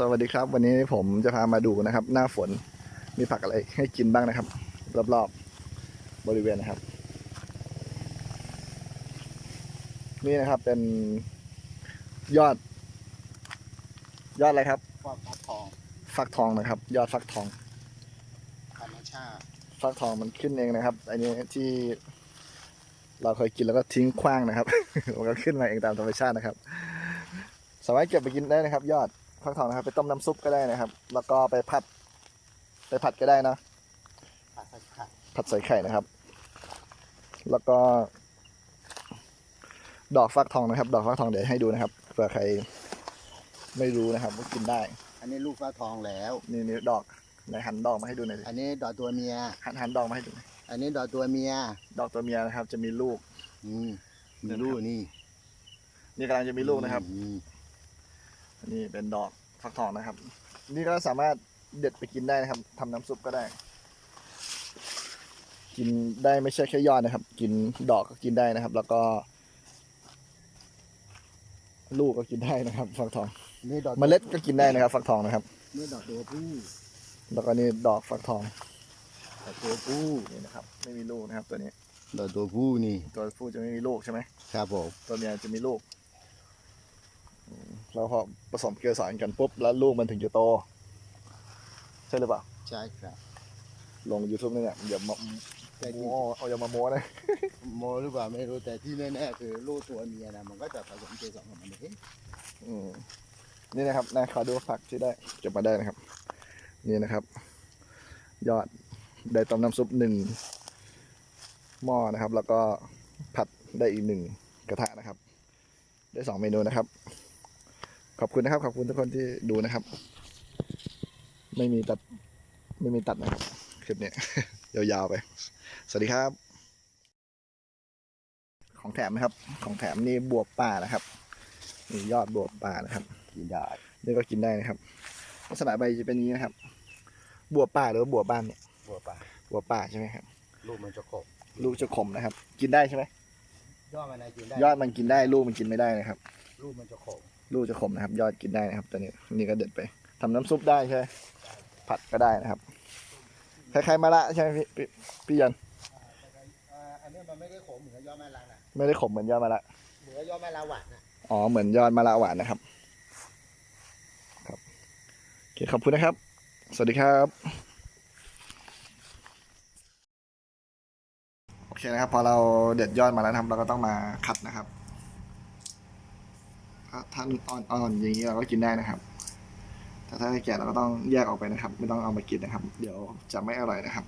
สวัสดีครับ วันนี้ผมจะพามาดูนะครับ หน้าฝนมีผักอะไรให้กินบ้างนะครับ รอบๆบริเวณนะครับ นี่นะครับเป็นยอด ยอดอะไรครับฟอกฟักทองฟักทองนะครับ ยอดฟักทอง ธรรมชาติฟักทองมันขึ้นเองนะครับ อันนี้ที่เราเคยกินแล้วก็ทิ้งขว้างนะครับ มันก็ขึ้นมาเองตามธรรมชาตินะครับ สามารถเก็บไปกินได้นะครับ ยอด ฟักทองนะครับ ไปต้มน้ำซุปก็ได้นะครับ แล้วก็ไปผัด ไปผัดก็ได้นะ ผักสักไข่ผัดใส่ไข่นะครับ แล้วก็ ดอกฟักทองนะครับ ดอกฟักทองเดี๋ยวให้ดูนะครับเผื่อใครไม่รู้นะครับว่ากินได้ อันนี้ลูกฟักทองแล้ว นี่นี่ดอกไหนหันดอกมาให้ดูหน่อยสิอันนี้ดอกตัวเมีย หันหันดอกมาให้ดูหน่อยอันนี้ดอกตัวเมีย ดอกตัวเมียนะครับ จะมีลูก อืมมีลูกนี่ นี่กำลังจะมีลูกนะครับ อืม นี่เป็นดอกฟักทองนะครับ นี่ก็สามารถเด็ดไปกินได้นะครับทำน้ำซุปก็ได้ กินได้ไม่ใช่แค่ยอดนะครับ กินดอกก็กินได้นะครับ แล้วก็ ลูกก็กินได้นะครับฟักทองนี่ดอกเมล็ดก็กินได้นะครับ ฟักทองนะครับนี่ดอกตัวผู้แล้วก็นี่ดอกฟักทองดอกตัวผู้นี่นะครับ ไม่มีลูกนะครับ ตัวนี้ดอกตัวผู้นี่ ตัวผู้จะไม่มีลูกใช่ไหมครับผมตัวเมียจะมีลูกอืม แล้วพอผสมเกสรกันปุ๊บแล้วลูกมันถึงจะโต ใช่หรือเปล่า ใช่ครับ ลง YouTube นี่เนี่ยอย่ามาแต่ที่โม้เอาอย่ามาโม้นะ โมหรือเปล่าไม่รู้แต่ที่แน่ๆคือลูกตัวเมียนะมันก็จะผสมเกสรของมันเองอืมนี่นะครับนะขอดูผักที่ได้เก็บมาได้นะครับ นี่นะครับ ยอดได้ต้มน้ำซุปหนึ่งหม้อนะครับ แล้วก็ผัดได้อีกหนึ่งกระทะนะครับ ได้สองเมนูนะครับ ขอบคุณนะครับ ขอบคุณทุกคนที่ดูนะครับ ไม่มีตัดไม่มีตัดนะครับคลิปนี้ยาวๆไป สวัสดีครับ ของแถมนะครับ ของแถมนี่บวบป่านะครับนี่ยอดบวบป่านะครับกินได้นี่ก็กินได้นะครับ ลักษณะใบจะเป็นอย่างนี้นะครับ บวบป่าหรือว่าบวบบ้านเนี่ยบัวป่าบวบป่าใช่ไหมครับลูกมันจะขบลูกจะขมนะครับ กินได้ใช่ไหมยอดมันนะกินได้ยอดมันกินได้ลูกมันกินไม่ได้นะครับ ลูกมันจะขบ ลูกจะขมนะครับ ยอดกินได้นะครับตอนนี้นี่ก็เด็ดไปทำน้ำซุปได้ใช่ไหมผัดก็ได้นะครับคล้ายๆมะระใช่ไหมพี่พี่พี่ยันอ่าอันนี้มันไม่ได้ขมเหมือนกับยอดแม่ลานะไม่ได้ขมเหมือนยอดมะระเหมือนกับยอดแม่ลาหวานนะอ๋อเหมือนยอดมะระหวานนะครับ ครับโอเคขอบคุณนะครับ สวัสดีครับโอเคนะครับพอเราเด็ดยอดมาแล้วนะครับ เราก็ต้องมาคัดนะครับถ้า ถ้าอ่อนๆอย่างนี้เราก็กินได้นะครับ แต่ถ้าแก่เราก็ต้องแยกออกไปนะครับ ไม่ต้องเอามากินนะครับ เดี๋ยวจะไม่อร่อยนะครับ